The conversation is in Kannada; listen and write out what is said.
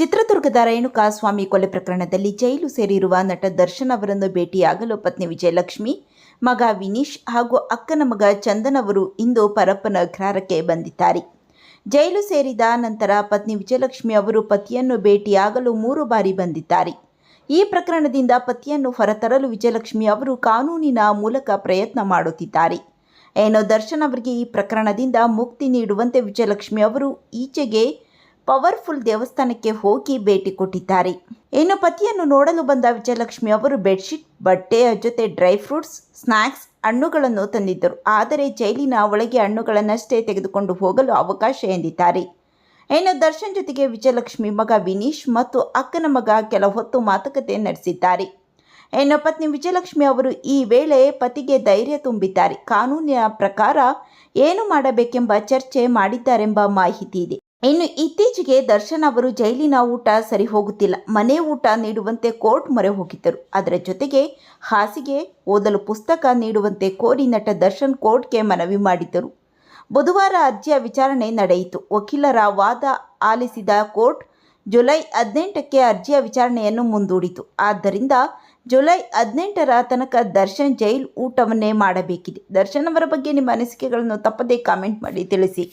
ಚಿತ್ರದುರ್ಗದ ರೇಣುಕಾಸ್ವಾಮಿ ಕೊಲೆ ಪ್ರಕರಣದಲ್ಲಿ ಜೈಲು ಸೇರಿರುವ ನಟ ದರ್ಶನ್ ಅವರನ್ನು ಭೇಟಿಯಾಗಲು ಪತ್ನಿ ವಿಜಯಲಕ್ಷ್ಮಿ, ಮಗ ವಿನೀಶ್ ಹಾಗೂ ಅಕ್ಕನ ಮಗ ಚಂದನ್ ಅವರು ಇಂದು ಪರಪ್ಪನ ಅಗ್ರಹಾರಕ್ಕೆ ಬಂದಿದ್ದಾರೆ. ಜೈಲು ಸೇರಿದ ನಂತರ ಪತ್ನಿ ವಿಜಯಲಕ್ಷ್ಮಿ ಅವರು ಪತಿಯನ್ನು ಭೇಟಿಯಾಗಲು ಮೂರು ಬಾರಿ ಬಂದಿದ್ದಾರೆ. ಈ ಪ್ರಕರಣದಿಂದ ಪತಿಯನ್ನು ಹೊರತರಲು ವಿಜಯಲಕ್ಷ್ಮಿ ಅವರು ಕಾನೂನಿನ ಮೂಲಕ ಪ್ರಯತ್ನ ಮಾಡುತ್ತಿದ್ದಾರೆ. ಏನೋ ದರ್ಶನ್ ಅವರಿಗೆ ಈ ಪ್ರಕರಣದಿಂದ ಮುಕ್ತಿ ನೀಡುವಂತೆ ವಿಜಯಲಕ್ಷ್ಮಿ ಅವರು ಈಚೆಗೆ ಪವರ್ಫುಲ್ ದೇವಸ್ಥಾನಕ್ಕೆ ಹೋಗಿ ಭೇಟಿ ಕೊಟ್ಟಿದ್ದಾರೆ. ಇನ್ನು ಪತಿಯನ್ನು ನೋಡಲು ಬಂದ ವಿಜಯಲಕ್ಷ್ಮಿ ಅವರು ಬೆಡ್ಶೀಟ್ ಬಟ್ಟೆಯ ಜೊತೆ ಡ್ರೈ ಫ್ರೂಟ್ಸ್ ಸ್ನ್ಯಾಕ್ಸ್ ಹಣ್ಣುಗಳನ್ನು ತಂದಿದ್ದರು. ಆದರೆ ಜೈಲಿನ ಒಳಗೆ ಹಣ್ಣುಗಳನ್ನಷ್ಟೇ ತೆಗೆದುಕೊಂಡು ಹೋಗಲು ಅವಕಾಶ ಎಂದಿದ್ದಾರೆ. ಇನ್ನು ದರ್ಶನ್ ಜೊತೆಗೆ ವಿಜಯಲಕ್ಷ್ಮಿ ಮಗ ವಿನೀಶ್ ಮತ್ತು ಅಕ್ಕನ ಮಗ ಕೆಲ ಹೊತ್ತು ಮಾತುಕತೆ ನಡೆಸಿದ್ದಾರೆ. ಇನ್ನು ಪತ್ನಿ ವಿಜಯಲಕ್ಷ್ಮಿ ಅವರು ಈ ವೇಳೆ ಪತಿಗೆ ಧೈರ್ಯ ತುಂಬಿದ್ದಾರೆ. ಕಾನೂನಿನ ಪ್ರಕಾರ ಏನು ಮಾಡಬೇಕೆಂಬ ಚರ್ಚೆ ಮಾಡಿದ್ದಾರೆಂಬ ಮಾಹಿತಿ ಇದೆ. ಇನ್ನು ಇತ್ತೀಚೆಗೆ ದರ್ಶನ್ ಅವರು ಜೈಲಿನ ಊಟ ಸರಿ ಹೋಗುತ್ತಿಲ್ಲ. ಮನೆ ಊಟ ನೀಡುವಂತೆ ಕೋರ್ಟ್ ಮೊರೆ ಹೋಗಿದ್ದರು. ಅದರ ಜೊತೆಗೆ ಹಾಸಿಗೆ ಓದಲು ಪುಸ್ತಕ ನೀಡುವಂತೆ ಕೋರಿ ನಟ ದರ್ಶನ್ ಕೋರ್ಟ್ಗೆ ಮನವಿ ಮಾಡಿದ್ದರು. ಬುಧವಾರ ಅರ್ಜಿಯ ವಿಚಾರಣೆ ನಡೆಯಿತು. ವಕೀಲರ ವಾದ ಆಲಿಸಿದ ಕೋರ್ಟ್ ಜುಲೈ ಹದಿನೆಂಟಕ್ಕೆ ಅರ್ಜಿಯ ವಿಚಾರಣೆಯನ್ನು ಮುಂದೂಡಿತು. ಆದ್ದರಿಂದ ಜುಲೈ ಹದಿನೆಂಟರ ತನಕ ದರ್ಶನ್ ಜೈಲ್ ಊಟವನ್ನೇ ಮಾಡಬೇಕಿದೆ. ದರ್ಶನ್ ಅವರ ಬಗ್ಗೆ ನಿಮ್ಮ ಅನಿಸಿಕೆಗಳನ್ನು ತಪ್ಪದೇ ಕಾಮೆಂಟ್ ಮಾಡಿ ತಿಳಿಸಿ.